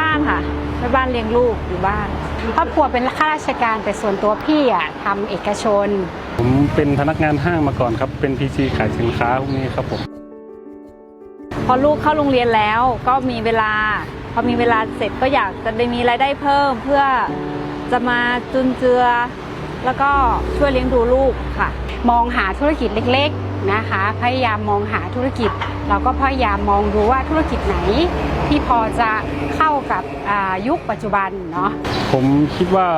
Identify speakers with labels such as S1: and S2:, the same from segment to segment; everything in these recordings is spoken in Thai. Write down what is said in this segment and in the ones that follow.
S1: บ้านค่ะ แม่บ้านเลี้ยงลูกอยู่บ้าน
S2: ครอบครัวเป็นข้าราชการแต่ส่วนตัวพี่อะทำเอกชน
S3: ผมเป็นพนักงานห้างมาก่อนครับ เป็น PC ขายสินค้าพวกนี้ครับผม
S1: พอลูกเข้าโรงเรียนแล้วก็มีเวลา พอมีเวลาเสร็จก็อยากจะได้มีรายได้เพิ่มเพื่อจะมาจุนเจือ แล้วก็ช่วยเลี้ยงดูลูกค่ะ
S2: มองหาธุรกิจเล็กๆนะคะ พยายามมองหาธุรกิจ เราก็พยายามมองดูว่าธุรกิจไหนที่พอจะเข้ากับยุคปัจจุบันเนาะ
S3: ผมคิดว่า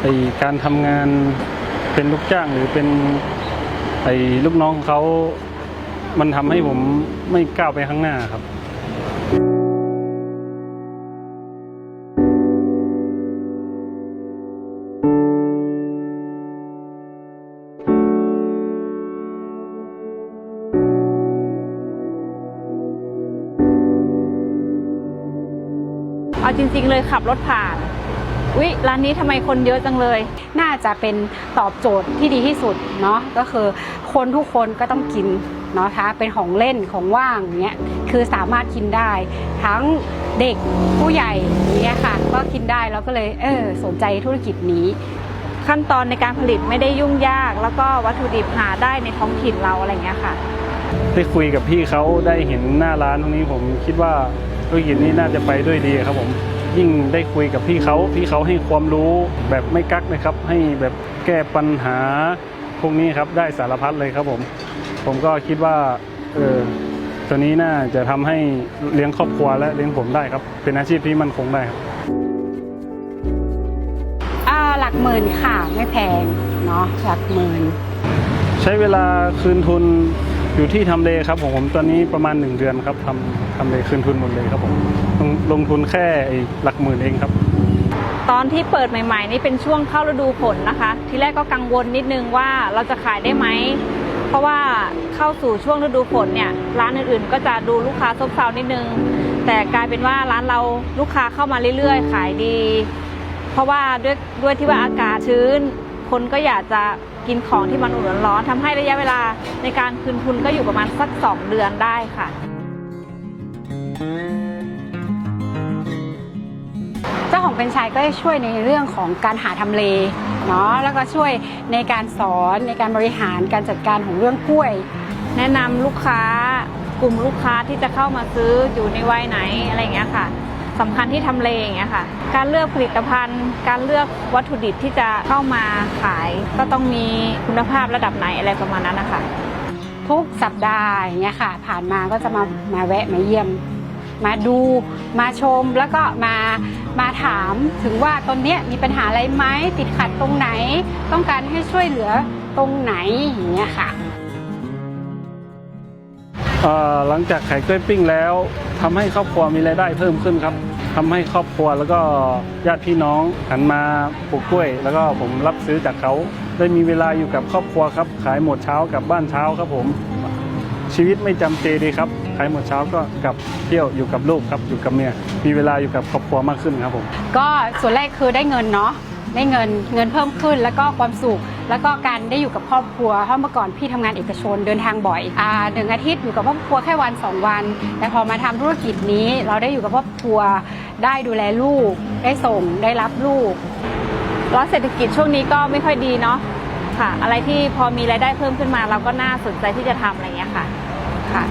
S3: ไอการทำงานเป็นลูกจ้างหรือเป็นไอลูกน้องของเขา มันทำให้ผมไม่ก้าวไปข้างหน้าครับ
S1: เอาจริง ๆ เลยขับรถผ่านอุ๊ยร้านนี้ทำไมคนเยอะจังเลย
S2: น่าจะเป็นตอบโจทย์ที่ดีที่สุดเนาะก็คือคนทุกคนก็ต้องกินเนาะคะเป็นของเล่นของว่างอย่างเงี้ยคือสามารถกินได้ ทั้งเด็กผู้ใหญ่อย่างเงี้ยค่ะก็กินได้แล้วก็เลยเออสนใจธุรกิจนี้
S1: ขั้นตอนในการผลิตไม่ได้ยุ่งยาก แล้วก็วัตถุดิบหาได้ในท้องถิ่นเราอะไรเงี้ยค่ะ
S3: ได้คุยกับพี่เขาได้เห็นหน้าร้านตรงนี้ผมคิดว่า ธุรกิจนี้น่าจะไปด้วยดีครับผมยิ่งได้คุยกับพี่เขาพี่เขาให้ความรู้แบบไม่กักนะครับ ให้แบบแก้ปัญหาพวกนี้ครับได้สารพัดเลยครับผม ผมก็คิดว่าเออตัวนี้น่าจะทำให้เลี้ยงครอบครัวและเลี้ยงผมได้ครับ เป็นอาชีพที่มั่นคงได้ครับ
S2: อ่าหลักหมื่นค่ะไม่แพงเนาะหลักหมื่น
S3: ใช้เวลาคืนทุน อยู่ที่ทำเลครับผมผมตอนนี้ประมาณ 1 เดือนครับทำทำเลคืนทุนหมดเลยครับผมลงลงทุนแค่หลักหมื่นเองครับ
S1: ตอนที่เปิดใหม่ ๆ นี่เป็นช่วงเข้าฤดูฝนนะคะ ที่แรกก็กังวลนิดนึงว่าเราจะขายได้ไหมเพราะว่าเข้าสู่ช่วงฤดูฝนเนี่ยร้านอื่นๆ ก็จะดูลูกค้าซบเซานิดนึง แต่กลายเป็นว่าร้านเราลูกค้าเข้ามาเรื่อยๆ ขายดี เพราะว่าด้วยด้วยที่ว่าอากาศชื้น คนก็อยากจะ กินของที่มันอุ่นร้อนๆทำให้ระยะเวลาในการคืนทุนก็อยู่ประมาณสักสองเดือนได้ค่ะ
S2: เจ้าของเป็นชายก็จะช่วยในเรื่องของการหาทำเลเนาะแล้วก็ช่วยในการสอนในการบริหารการจัดการของเรื่องกล้วย
S1: แนะนำลูกค้ากลุ่มลูกค้าที่จะเข้ามาซื้ออยู่ในวัยไหนอะไรอย่างเงี้ยค่ะ สำคัญที่ทำเลอย่างเงี้ยค่ะ การเลือกผลิตภัณฑ์ การเลือกวัตถุดิบที่จะเข้ามาขาย ก็ต้องมีคุณภาพระดับไหนอะไรประมาณนั้นนะคะ
S2: ทุกสัปดาห์อย่างเงี้ยค่ะ ผ่านมาก็จะมามาแวะมาเยี่ยม มาดูมาชมแล้วก็มามาถามถึงว่าตอนเนี้ยมีปัญหาอะไรไหมติดขัดตรงไหน ต้องการให้ช่วยเหลือตรงไหนอย่างเงี้ยค่ะ
S3: หลังจากขายกล้วยปิ้งแล้วทำให้ครอบครัวมีรายได้เพิ่มขึ้นครับทำให้ครอบครัวแล้วก็ญาติพี่น้องหันมาปลูกกล้วย แล้วก็ผมรับซื้อจากเขาได้มีเวลาอยู่กับครอบครัวครับ ขายหมดเช้ากลับบ้านเช้าครับผม ชีวิตไม่จำเจดีครับ ขายหมดเช้าก็กลับเที่ยวอยู่กับลูกครับอยู่กับเมียมีเวลาอยู่กับครอบครัวมากขึ้นครับผม
S2: ก็ส่วนแรกคือได้เงินเนาะได้เงินเงินเพิ่มขึ้นแล้วก็ความสุข แล้วก็การได้อยู่กับครอบครัวเพราะเมื่อก่อนพี่ทำงานเอกชนเดินทางบ่อยอ่าหนึ่งอาทิตย์อยู่กับครอบครัวแค่วันสองวัน แต่พอมาทำธุรกิจนี้เราได้อยู่กับครอบครัว ได้ดูแลลูก ได้ส่งได้รับลูก
S1: แล้วเศรษฐกิจช่วงนี้ก็ไม่ค่อยดีเนาะค่ะ อะไรที่พอมีรายได้เพิ่มขึ้นมา เราก็น่าสนใจที่จะทำอะไรเงี้ยค่ะค่ะ